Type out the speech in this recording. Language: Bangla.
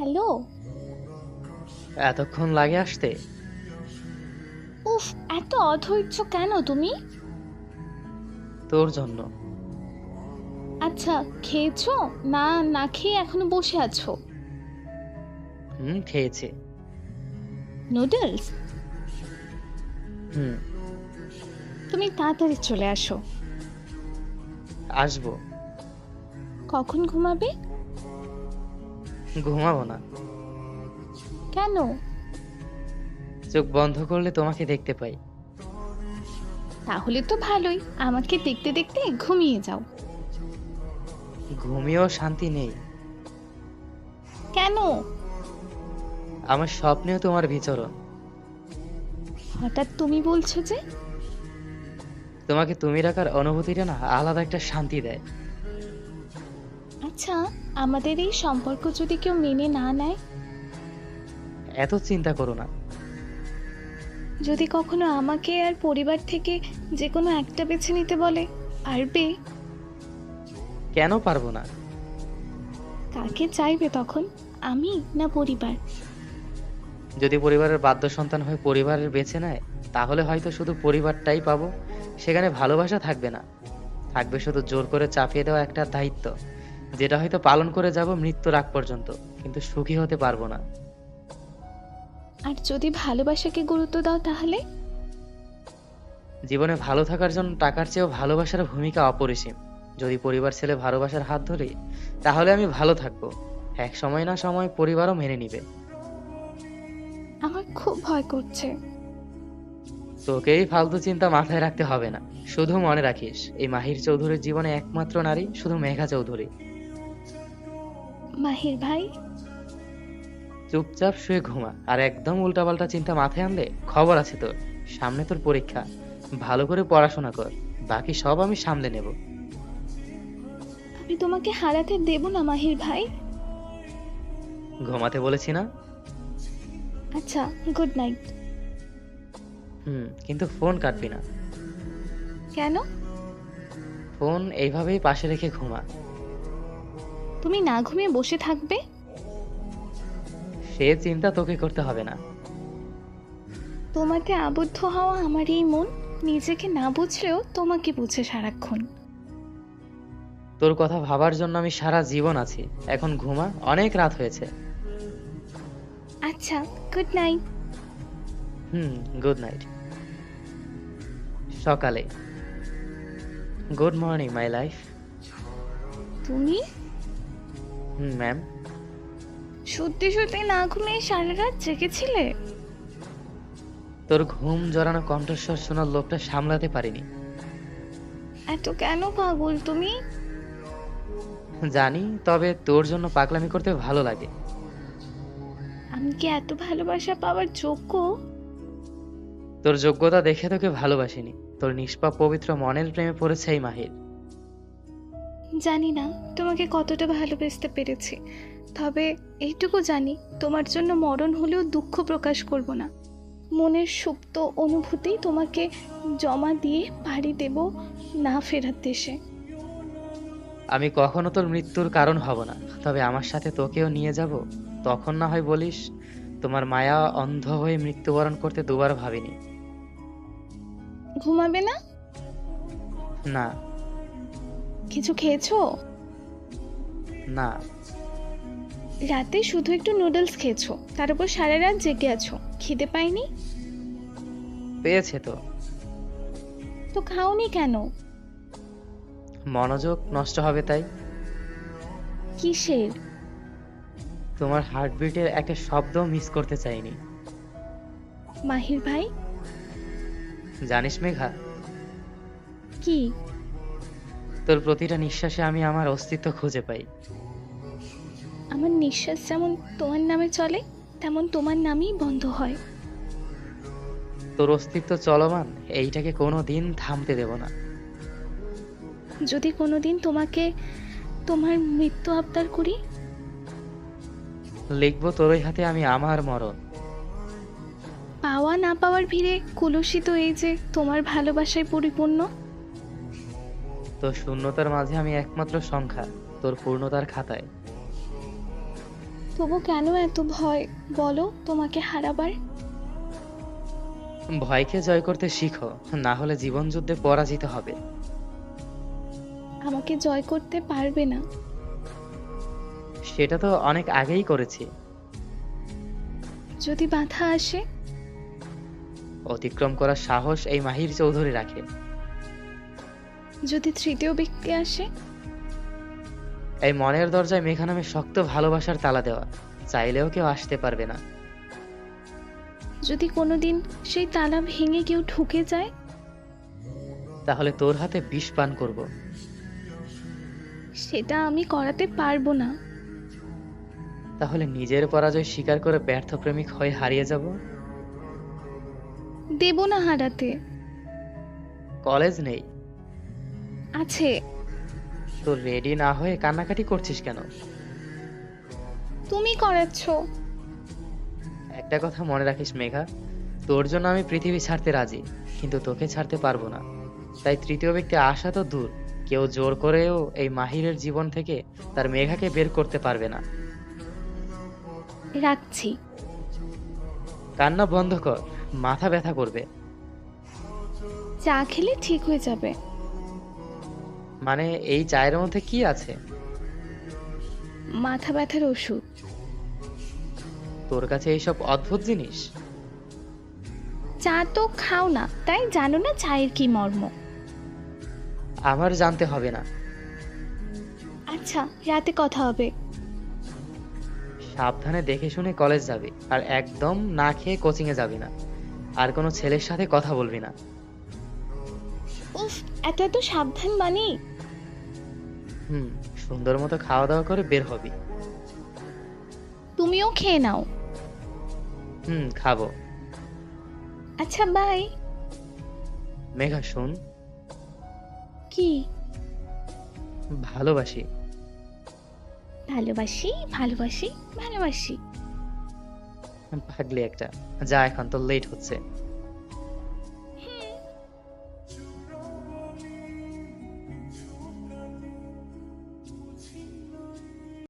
হ্যালো। এতক্ষণ লাগে আসতে? উফ এত অধৈর্য কেন তুমি? তোর জন্য। আচ্ছা খেয়েছো? না না খেয়ে এখনও বসে আছো। হুম খেয়েছি। নুডলস? হুম। তুমি তাড়াতাড়ি চলে আসো। আসব। কখন ঘুমাবে? ঘুমাবো না। কেন? চোখ বন্ধ করলে তোমাকে দেখতে পাই। তাহলে তো ভালোই। আমাকে দেখতে দেখতে ঘুমিয়ে যাও। ঘুমিয়েও শান্তি নেই। কেন? আমার স্বপ্নেও তোমার বিচরণ। হঠাৎ তুমি বলছো যে? তোমাকে তুমি রাখার অনুভূতিটা না আলাদা একটা শান্তি দেয়। আচ্ছা আমাদের এই সম্পর্ক যদি কেউ মেনে না নেয়? এত চিন্তা করো না। যদি কখনো আমাকে আর পরিবার থেকে যে কোনো একটা বেছে নিতে বলে পারবে? কেন পারব না? কাকে চাইবে তখন আমি না পরিবার? যদি পরিবারের বাধ্য সন্তান হয়ে পরিবারের বেছে নেয় তাহলে হয়তো শুধু পরিবারটাই পাবো। সেখানে ভালোবাসা থাকবে না। থাকবে শুধু জোর করে চাপিয়ে দেওয়া একটা দায়িত্ব। যেটা হয়তো পালন করে যাব মৃত্যুর আগ পর্যন্ত কিন্তু সুখী হতে পারব না। আর যদি ভালোবাসাকে গুরুত্ব দাও তাহলে? জীবনে ভালো থাকার জন্য টাকার চেয়েও ভালোবাসার ভূমিকা অপরিসীম। যদি পরিবার ছেলে ভালোবাসার হাত ধরে তাহলে আমি ভালো থাকব। এক সময় না সময় পরিবারও মেনে নিবে। আমার খুব ভয় করছে। তোকেই ফালতু চিন্তা মাথায় রাখতে হবে না। শুধু মনে রাখিস এই মাহির চৌধুরীর জীবনে একমাত্র নারী শুধু মেঘা চৌধুরী। মাহির ভাই? চুপচাপ শুয়ে ঘুমা। আর একদম উল্টাপাল্টা চিন্তা মাথায় আনলে খবর আছে তোর। সামনে তোর পরীক্ষা। ভালো করে পড়াশোনা কর। বাকি সব আমি সামলে নেব। আমি তোমাকে হারাতে দেব না মাহির ভাই। ঘুমাতে বলেছি না? আচ্ছা গুড নাইট হুম কিন্তু ফোন কাটবি না। কেন? ফোন এইভাবেই পাশে রেখে ঘুমা। তুমি না ঘুমিয়ে বসে থাকবে? সে চিন্তা তোকে করতে হবে না। তোমাকে আবদ্ধ হওয়া আমার এই মন নিজেকে না বুঝলেও তোমাকে বুঝে সারাক্ষণ। তোর কথা ভাবার জন্য আমি সারা জীবন আছি। এখন ঘুমা অনেক রাত হয়েছে। আচ্ছা গুড নাইট হুম গুড নাইট সকালে। গুড মর্নিং মাই লাইফ তুমি? হুম ম্যাম সত্যি সত্যি না ঘুমিয়ে সারা রাত জেগেছিলে? তোর ঘুম জড়ানো কণ্ঠস্বর শোনার লোকটা সামলাতে পারিনি। এত কেন পাগল তুমি? জানি তবে তোর জন্য পাগলামি করতে ভালো লাগে। আমি কি এত ভালোবাসা পাওয়ার যোগ্য? তোর যোগ্যতা দেখে তোকে ভালোবাসিনি। তোর নিষ্পাপ পবিত্র মনের প্রেমে পড়েছে এই মাহির। জানি না তোমাকে কতটা ভালোবাসতে পেরেছি। তবে এইটুকু জানি তোমার জন্য মরণ হলেও দুঃখ প্রকাশ করব না। মনের সুপ্ত অনুভূতি তোমাকে জমা দিয়ে বাড়ি দেব না ফেরার দেশে। আমি কখনো তোর মৃত্যুর কারণ হব না তবে আমার সাথে তোকেও নিয়ে যাব। তখন না হয় বলিস তোমার মায়া অন্ধ হয়ে মৃত্যুবরণ করতে দুবার ভাবিনি। ঘুমাবে না? না। কিছু খেয়েছো? না। রাতে শুধু একটু নুডলস খেয়েছো তার উপর সারা রাত জেগে আছো খিদে পাইনি? পেয়েছে তো। তো খাওনি কেন? মনোযোগ নষ্ট হবে তাই। কিসের? তোমার হার্টবিটের একটা শব্দ মিস করতে চাইনি। মাহির ভাই? জানিস মেঘা? কি? তোর প্রতিটা নিঃশ্বাসে আমি আমার অস্তিত্ব খুঁজে পাই। আমার নিঃশ্বাস যেমন তোমার নামে চলে তেমন তোমার নামেই বন্ধ হয়। তোর অস্তিত্ব চলমান এইটাকে কোনো দিন থামতে দেব না। যদি কোনোদিন তোমাকে তোমার মৃত্যু আবদার করি? লিখব তোরই হাতে আমি আমার মরণ। পাওয়া না পাওয়ার ভিড়ে কুলসিত এই যে তোমার ভালোবাসায় পরিপূর্ণ তোর শূন্যতার মাঝে আমি একমাত্র সংখ্যা তোর পূর্ণতার খাতায়। তবু কেন এত ভয়? বলো তোমাকে হারাবার? ভয়কে জয় করতে শিখো না হলে জীবন যুদ্ধে পরাজিত হবে। আমাকে জয় করতে পারবে না। সেটা তো অনেক আগেই করেছি। যদি বাধা আসে? অতিক্রম করার সাহস এই মাহির চৌধুরী রাখে। যদি তৃতীয় ব্যক্তি আসে? এই মনের দরজায় মেঘা নামে শক্ত ভালোবাসার তালা দেওয়া। চাইলেও কেউ আসতে পারবে না। যদি কোনোদিন সেই তালা ভেঙে কেউ ঢুকে যায়? তাহলে তোর হাতে বিষ পান করব। সেটা আমি করাতে পারব না। তাহলে নিজের পরাজয় স্বীকার করে ব্যর্থ প্রেমিক হয়ে হারিয়ে যাব? দেব না হারাতে। কলেজ নেই। আছে। তোর রেডি না হয়ে কান্নাকাটি করছিস কেন? তুমি করাচ্ছ একটা কথা মনে রাখিস মেঘা তোর জন্য আমি পৃথিবী ছাড়তে রাজি কিন্তু তোকে ছাড়তে পারব না। তাই তৃতীয় ব্যক্তি আসা তো দূর কেউ জোর করেও এই মাহিরের জীবন থেকে তার মেঘাকে বের করতে পারবে না। রাখছি। কান্না বন্ধ কর মাথা ব্যথা করবে। চা খেলে ঠিক হয়ে যাবে। মানে এই চায়ের মধ্যে কি আছে? মাথা ব্যথার ওষুধ। তোর কাছে এইসব অদ্ভুত জিনিস? চা তো খাও না তাই জানো না চায়ের কি মর্ম? আমার জানতে হবে না। আচ্ছা রাতে কথা হবে। সাবধানে দেখে শুনে কলেজ যাবি আর একদম না খেয়ে কোচিং এ যাবি না। আর কোনো ছেলের সাথে কথা বলবি না। উফ এত এত সাবধান মানি হুম সুন্দর মতো খাওয়া দাওয়া করে বের হবি। তুমিও খেয়ে নাও। হুম খাব। আচ্ছা বাই। মেঘা শুন। কি? ভালোবাসি। ভালোবাসি? ভালোবাসি? ভালোবাসি। পাগলি একটা। যা এখন তো লেট হচ্ছে।